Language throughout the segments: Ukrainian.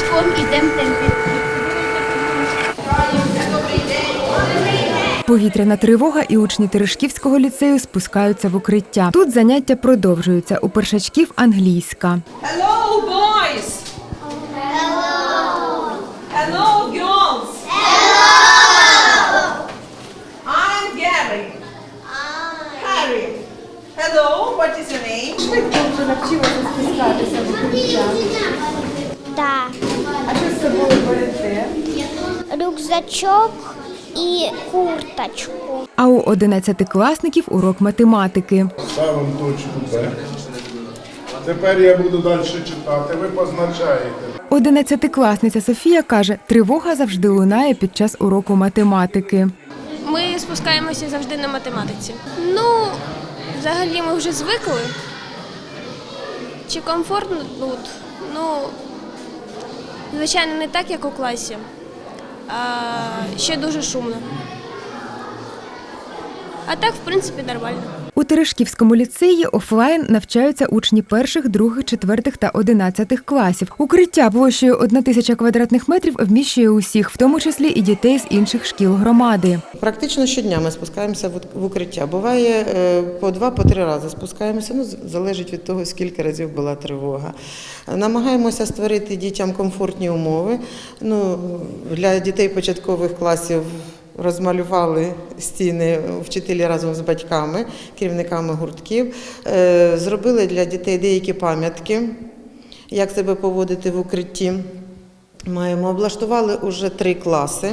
пішком ідемо. Повітряна тривога і учні Терешківського ліцею спускаються в укриття. Тут заняття продовжуються. У першачків англійська. Hello, boys. Hello. Hello, girls. Hello. I'm Gary. Harry. Hello, what is your name? Швидко вже навчилася спускатися в укриття. Так. Берете? Рюкзачок і курточку. А у одинадцятикласників урок математики. Ставимо точку Б. Тепер я буду далі читати. Ви позначаєте. Одинадцятикласниця Софія каже, тривога завжди лунає під час уроку математики. Ми спускаємося завжди на математиці. Ну, взагалі ми вже звикли. Чи комфортно тут? Ну, звичайно, не так, як у класі, а ще дуже шумно. А так, в принципі, нормально. У Терешківському ліцеї офлайн навчаються учні перших, других, четвертих та одинадцятих класів. Укриття площею 1 тисяча квадратних метрів вміщує усіх, в тому числі і дітей з інших шкіл громади. Практично щодня ми спускаємося в- в укриття. Буває е, по два, по три рази спускаємося. Ну, залежить від того, скільки разів була тривога. Намагаємося створити дітям комфортні умови. Ну, для дітей початкових класів. Розмалювали стіни вчителі разом з батьками, керівниками гуртків. Е, Зробили для дітей деякі пам'ятки, як себе поводити в укритті. Маємо облаштували уже три класи.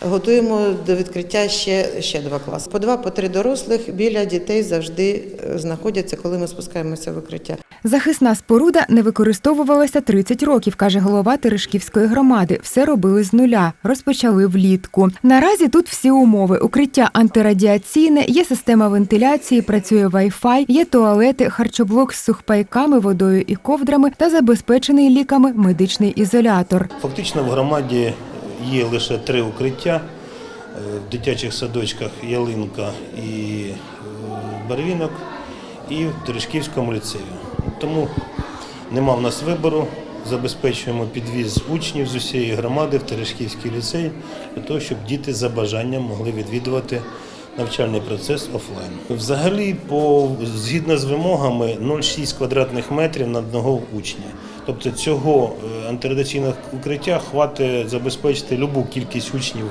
Готуємо до відкриття ще, ще два класи. По два, по три дорослих біля дітей завжди е, знаходяться, коли ми спускаємося в укриття. Захисна споруда не використовувалася 30 років, каже голова Терешківської громади. Все робили з нуля. Розпочали влітку. Наразі тут всі умови: укриття антирадіаційне, є система вентиляції, працює Wi-Fi, є туалети, харчоблок з сухпайками, водою і ковдрами та забезпечений ліками медичний ізолятор. Фактично в громаді є лише три укриття. Е, В дитячих садочках Ялинка і е, Барвінок, і в Терешківському ліцеї. Тому нема в нас вибору. Забезпечуємо підвіз учнів з усієї громади в Терешківський ліцей для того, щоб діти за бажанням могли відвідувати навчальний процес офлайн. Взагалі, по, згідно з вимогами, 0,6 квадратних метрів на одного учня. Тобто цього е, укриття хватить забезпечити любу кількість учнів,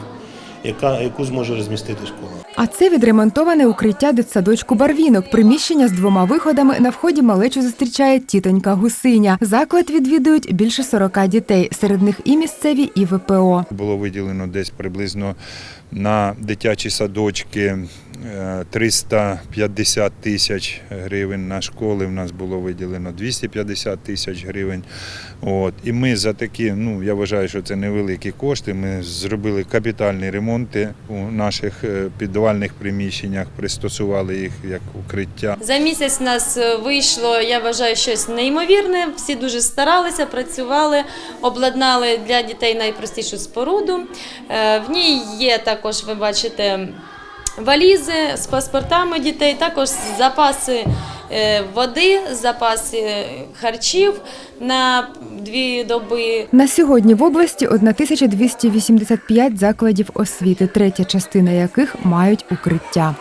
яка, яку зможе розмістити школа. А це відремонтоване укриття дитсадочку Барвінок. Приміщення з двома виходами. На вході малечу зустрічає тітонька Гусиня. Заклад відвідують більше 40 дітей. Серед них і місцеві, і ВПО. Було виділено десь приблизно на дитячі садочки 350 тисяч гривень. На школи в нас було виділено 250 тисяч гривень. От. І ми за такі, ну я вважаю, що це невеликі кошти. Ми зробили капітальні ремонти у наших е, підвальних приміщеннях, пристосували їх як укриття. За місяць в нас е, вийшло, я вважаю, щось неймовірне. Всі дуже старалися, працювали, обладнали для дітей найпростішу споруду. Е, В ній є також, ви бачите, валізи з паспортами дітей, також запаси е, води, запаси е, харчів на дві доби. На сьогодні в області 1285 закладів освіти, третя частина яких мають укриття.